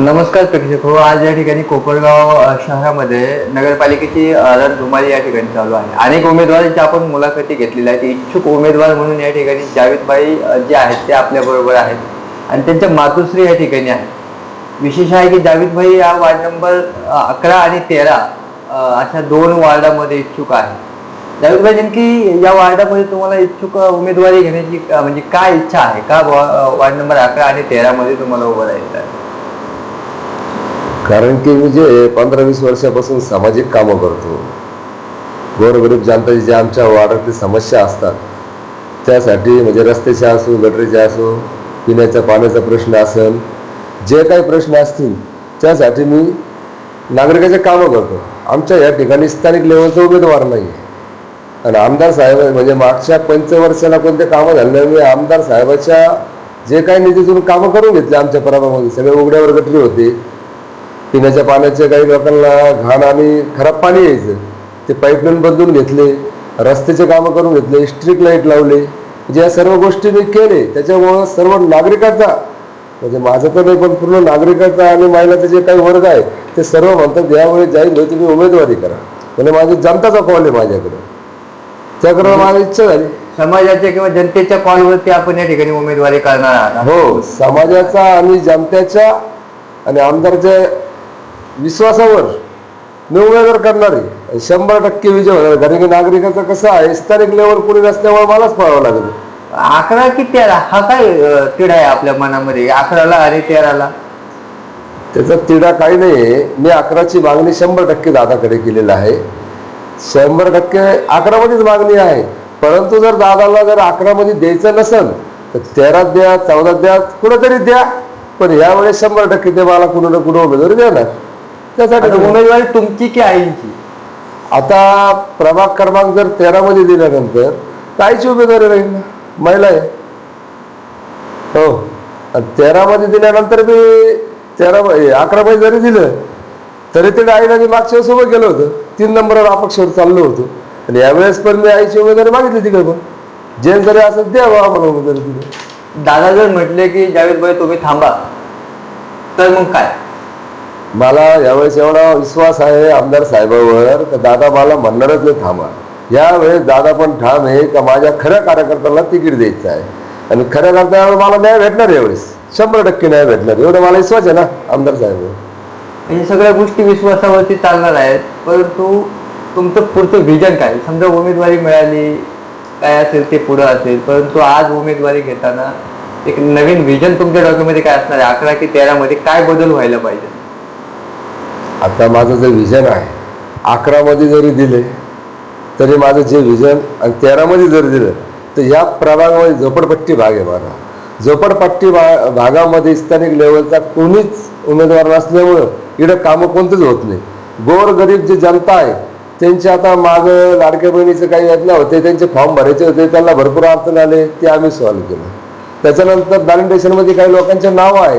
नमस्कार प्रेक्षक हो आज या ठिकाणी कोपरगाव शहरामध्ये नगरपालिकेची आधार धुमारी या ठिकाणी चालू आहे. अनेक उमेदवारांच्या आपण मुलाखती घेतलेल्या आहेत. इच्छुक उमेदवार म्हणून या ठिकाणी जावेदबाई जे आहेत ते आपल्या बरोबर आहेत आणि त्यांच्या मातुश्री या ठिकाणी आहेत. विशेष आहे की जावेदभाई या वार्ड नंबर अकरा आणि तेरा अशा दोन वार्डामध्ये इच्छुक आहे जावेदभाई नेमकी या वार्डामध्ये तुम्हाला इच्छुक उमेदवारी घेण्याची म्हणजे काय इच्छा आहे? का वार्ड नंबर अकरा आणि तेरा मध्ये तुम्हाला उभं राहायचं आहे? कारण की मी जे पंधरा वीस वर्षापासून सामाजिक कामं करतो. गोरगरीब जनताची ज्या आमच्या वार्डातली समस्या असतात त्यासाठी म्हणजे रस्त्याच्या असो गटरीच्या असो पिण्याच्या पाण्याचा प्रश्न असेल जे काही प्रश्न असतील त्यासाठी मी नागरिकाचे कामं करतो. आमच्या या ठिकाणी स्थानिक लेवलचा उमेदवार नाही आहे आणि आमदार साहेब म्हणजे मागच्या पंचवर्षाला कोणते कामं झाले नाही मी आमदार साहेबाच्या जे काही निधीतून कामं करून घेतले आमच्या प्रभागामध्ये सगळे उघड्यावर गटरी होते. पिण्याच्या पाण्याचे काही लोकांना घाण आणि खराब पाणी यायचं. ते पाईपलाईन बदलून घेतले रस्त्याचे कामं करून घेतले स्ट्रीट लाइट लावले. म्हणजे या सर्व गोष्टी मी केले. त्याच्यामुळं सर्व नागरिकाचा म्हणजे माझं तर नाही पण पूर्ण नागरिकाचा आणि महिलाचा जे काही वर्ग आहे ते सर्व म्हणतात यावेळी जाईल तुम्ही उमेदवारी करा. म्हणजे माझी जनताचा कॉल आहे माझ्याकडे. त्याकडे माझी इच्छा झाली. समाजाच्या किंवा जनतेच्या कॉलवरती आपण या ठिकाणी उमेदवारी करणार आहात. हो समाजाचा आणि जनतेच्या आणि आमदारच्या विश्वासावर उमेदवार करणार आहे शंभर टक्के विजय होणार. कारण की नागरिकाचं कसं आहे स्थानिक लेवल कोणी नसल्यामुळे मलाच पळावं लागेल. अकरा की तेरा? हा काय अं, तिढा आहे आपल्या मनामध्ये? अकराला आणि तेराला? त्याचा तिढा काही नाही आहे मी अकराची मागणी शंभर टक्के दादाकडे केलेलं आहे. शंभर टक्के अकरामध्येच मागणी आहे. परंतु जर दादाला जर अकरामध्ये द्यायचं नसेल तर तेरात द्या चौदात द्या कुठंतरी द्या. पण यावेळेस शंभर टक्के ते मला कुठं ना कुठं उमेदवारी देणार. त्यासाठी उमेदवारी तुमची की आईंची? आता प्रभाग क्रमांक जर तेरा मध्ये दिल्यानंतर काहीची उमेदवारी राहील ना? महिला आहे. हो. तेरा मध्ये दिल्यानंतर मी तेरा अकरा मध्ये जरी दिलं तरी ते आईला मी मागच्या उभं केलं होतं. तीन नंबरवर अपक्षवर चाललो होतो. आणि यावेळेस पण मी आईची उमेदवारी मागितली तिकडे पण. जे जरी असं द्या बा आम्हाला उमेदवारी तिथे दादा जर म्हटले की जावेदभाई तुम्ही थांबा. तर मग काय? मला यावेळेस एवढा विश्वास आहे आमदार साहेबावर तर दादा मला म्हणणारच नाही थांबा. यावेळेस दादा पण ठाम आहे का माझ्या खऱ्या कार्यकर्त्याला तिकीट द्यायचं आहे. आणि खऱ्या करता मला न्याय भेटणार यावेळेस. शंभर टक्के न्याय भेटणार. एवढं मला विश्वास आहे ना आमदार साहेब. हे सगळ्या गोष्टी विश्वासावरती चालणार आहेत परंतु तुमचं पुढचं व्हिजन काय? समजा उमेदवारी मिळाली काय असेल ते पुढं असेल परंतु आज उमेदवारी घेताना एक नवीन व्हिजन तुमच्या डॉक्युमेंटमध्ये काय असणार आहे? अकरा की तेरा मध्ये काय बदल व्हायला पाहिजे? आता माझं जे विजन आहे अकरामध्ये जरी दिले तरी माझं जे विजन आणि तेरामध्ये जरी दिलं तर या प्रभागामध्ये झोपडपट्टी भाग आहे माझा. झोपडपट्टी भा भागामध्ये स्थानिक लेवलचा कोणीच उमेदवार नसल्यामुळं इकडं कामं कोणतंच होत नाही. गोरगरीब जी जे जनता आहे त्यांचे आता मागं लाडक्या बहिणीचं काही योजना होते त्यांचे फॉर्म भरायचे होते त्यांना भरपूर अडचण आले ते आम्ही सॉल्व्ह केलं. त्याच्यानंतर दालिंडेशनमध्ये काही लोकांचे नाव आहे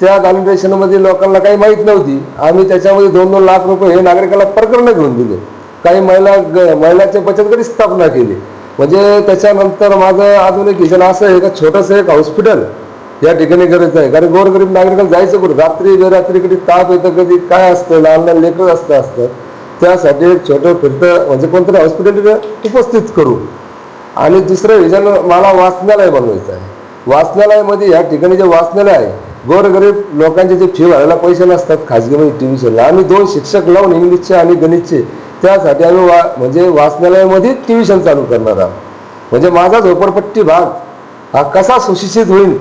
त्या दालिंडेशनमध्ये लोकांना काही माहीत नव्हती. आम्ही त्याच्यामध्ये दोन दोन लाख रुपये हे नागरिकाला प्रकरण घेऊन दिले. काही महिला ग- महिलाच्या बचत गट स्थापना केली. म्हणजे त्याच्यानंतर माझं अजून एक विजन असं आहे का छोटंसं एक हॉस्पिटल या ठिकाणी गरज आहे. कारण गोरगरीब नागरिकाला जायचं कुठं? रात्री बेरात्री कधी ताप येतं कधी? काय असतं? लहान लहान लेकरं असतं असतं. त्यासाठी एक छोटं फिरतं म्हणजे कोणतरी हॉस्पिटल उपस्थित करू आणि दुसरं विजन मला वाचनालय बनवायचं आहे. वाचनालयामध्ये या ठिकाणी जे वाचनालय आहे गोरगरीब लोकांचे जे फी भरायला पैसे नसतात खाजगीमध्ये म्हणजे ट्युशनला आम्ही दोन शिक्षक लावून इंग्लिशचे आणि गणितचे त्यासाठी आम्ही वा म्हणजे वाचनालयामध्ये ट्युशन चालू करणार आहोत. म्हणजे माझा झोपडपट्टी भाग हा कसा सुशिक्षित होईल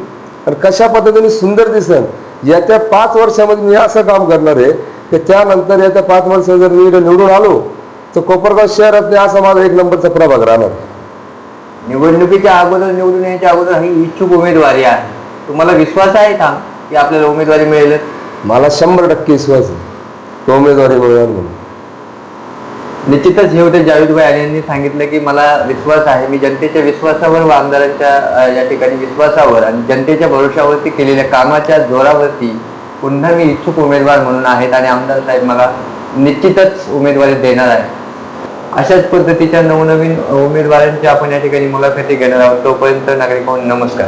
आणि कशा पद्धतीने सुंदर दिसेल येत्या पाच वर्षामध्ये मी असं काम करणार आहे की त्यानंतर येत्या पाच वर्ष जर मी निवडून आलो तर कोपरगाव शहरात असा माझा एक नंबरचा प्रभाग राहणार निवडणुकीच्या अगोदर निवडून यायच्या अगोदर ही इच्छुक उमेदवारी आहे. तुम्हाला विश्वास आहे का? की आपल्याला उमेदवारी मिळेल. मला शंभर टक्के विश्वास आहे. तो उमेदवारी मिळणार म्हणून. निश्चितच हे होते जावेदभाई आले यांनी सांगितलं की मला विश्वास आहे. मी जनतेच्या विश्वासावर व आमदारांच्या या ठिकाणी विश्वासावर आणि जनतेच्या भरोशावरती केलेल्या कामाच्या जोरावरती पुन्हा मी इच्छुक उमेदवार म्हणून आहेत आणि आमदार साहेब मला निश्चितच उमेदवारी देणार आहे अशाच पद्धतीच्या नवनवीन उमेदवारांची आपण या ठिकाणी मुलाखती घेणार आहोत. तोपर्यंत नागरिक नमस्कार.